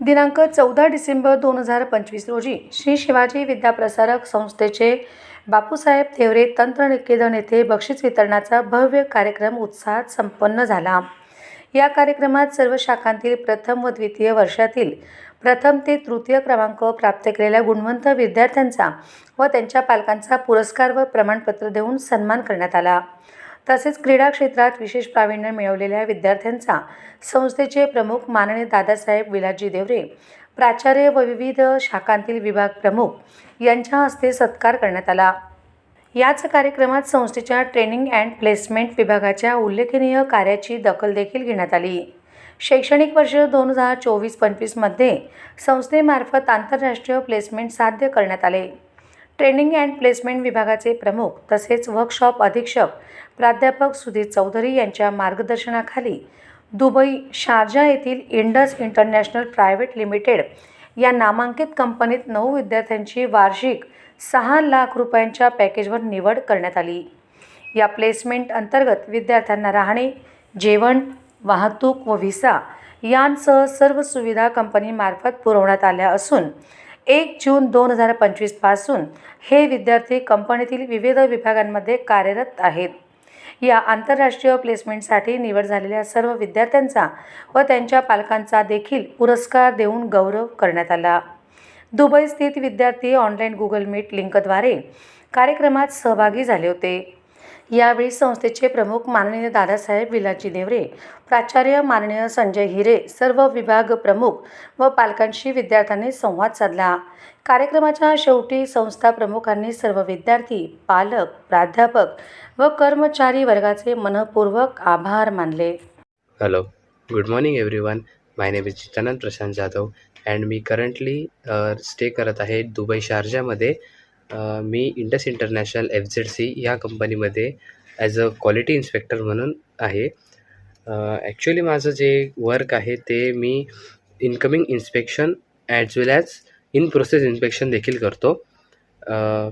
दिनांक चौदा डिसेंबर दोन हजार पंचवीस रोजी श्री शिवाजी विद्याप्रसारक संस्थेचे बापूसाहेब थेवरे तंत्रनिकेतन येथे बक्षीस वितरणाचा भव्य कार्यक्रम उत्साहात संपन्न झाला. या कार्यक्रमात सर्व शाखांतील प्रथम व द्वितीय वर्षातील प्रथम ते तृतीय क्रमांक प्राप्त केलेल्या गुणवंत विद्यार्थ्यांचा व त्यांच्या पालकांचा पुरस्कार व प्रमाणपत्र देऊन सन्मान करण्यात आला. तसेच क्रीडा क्षेत्रात विशेष प्रावीण्य मिळवलेल्या विद्यार्थ्यांचा संस्थेचे प्रमुख माननीय दादासाहेब विलाजी देवरे प्राचार्य व विविध शाखांतील विभाग प्रमुख यांच्या हस्ते सत्कार करण्यात आला. याच कार्यक्रमात संस्थेच्या ट्रेनिंग अँड प्लेसमेंट विभागाच्या उल्लेखनीय कार्याची दखल देखील घेण्यात आली. शैक्षणिक वर्ष दोन हजार चोवीस पंचवीसमध्ये संस्थेमार्फत आंतरराष्ट्रीय प्लेसमेंट साध्य करण्यात आले. ट्रेनिंग अँड प्लेसमेंट विभागाचे प्रमुख तसेच वर्कशॉप अधीक्षक प्राध्यापक सुधीर चौधरी यांच्या मार्गदर्शनाखाली दुबई शारजा येथील इंडस इंटरनॅशनल प्रायव्हेट लिमिटेड या नामांकित कंपनीत नऊ विद्यार्थ्यांची वार्षिक सहा लाख रुपयांच्या पॅकेजवर निवड करण्यात आली. या प्लेसमेंट अंतर्गत विद्यार्थ्यांना राहणे जेवण वाहतूक व व्हिसा यांसह सर्व सुविधा कंपनीमार्फत पुरवण्यात आल्या असून एक जून दोन हजार पंचवीसपासून हे विद्यार्थी कंपनीतील विविध विभागांमध्ये कार्यरत आहेत. या आंतरराष्ट्रीय प्लेसमेंटसाठी निवड झालेल्या सर्व विद्यार्थ्यांचा व त्यांच्या पालकांचा देखील पुरस्कार देऊन गौरव करण्यात आला. दुबई स्थित विद्यार्थी ऑनलाईन गुगल मीट लिंकद्वारे कार्यक्रमात सहभागी झाले होते. यावेळी संस्थेचे प्रमुख माननीय दादासाहेब विलाजी देवरे प्राचार्य माननीय संजय हिरे सर्व विभाग प्रमुख व पालकांशी विद्यार्थ्यांनी संवाद साधला. कार्यक्रमाच्या शेवटी संस्था प्रमुखांनी सर्व विद्यार्थी पालक प्राध्यापक व कर्मचारी वर्गाचे मनपूर्वक आभार मानले. Hello good morning everyone my name is Chitanand Prashant Jadhav and me currently stay करत आहे दुबई शारजामध्ये. मी Indus international F Z C या कंपनीमध्ये ॲज अ क्वालिटी इन्स्पेक्टर म्हणून आहे. ॲक्च्युली माझं जे वर्क आहे ते मी incoming inspection as well as in process inspection देखील करतो.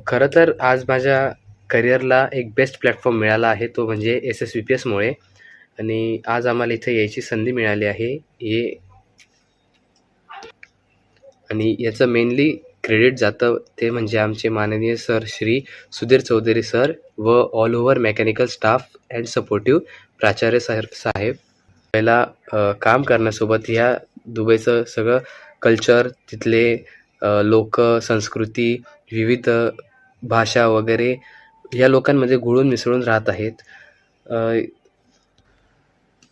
खरं तर आज माझ्या करिअरला एक बेस्ट प्लॅटफॉर्म मिळाला आहे तो म्हणजे एस एस व्ही पी एसमुळे आणि आज आम्हाला इथे यायची संधी मिळाली आहे. हे आणि याचं मेनली क्रेडिट जातं ते म्हणजे आमचे माननीय सर श्री सुधीर चौधरी सर व all over mechanical staff and supportive प्राचार्य साहेब साहेब. पहिला काम करण्यासोबत ह्या दुबईचं सगळं कल्चर तिथले लोक संस्कृती विविध भाषा वगैरे या लोकांमध्ये गुळून मिसळून राहत आहेत.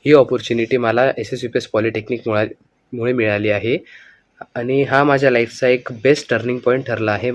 ही ऑपॉर्च्युनिटी मला S S U P S polytechnic मुळे मिळाली आहे. आणि हा माझ्या लाईफचा एक बेस्ट टर्निंग पॉईंट ठरला आहे.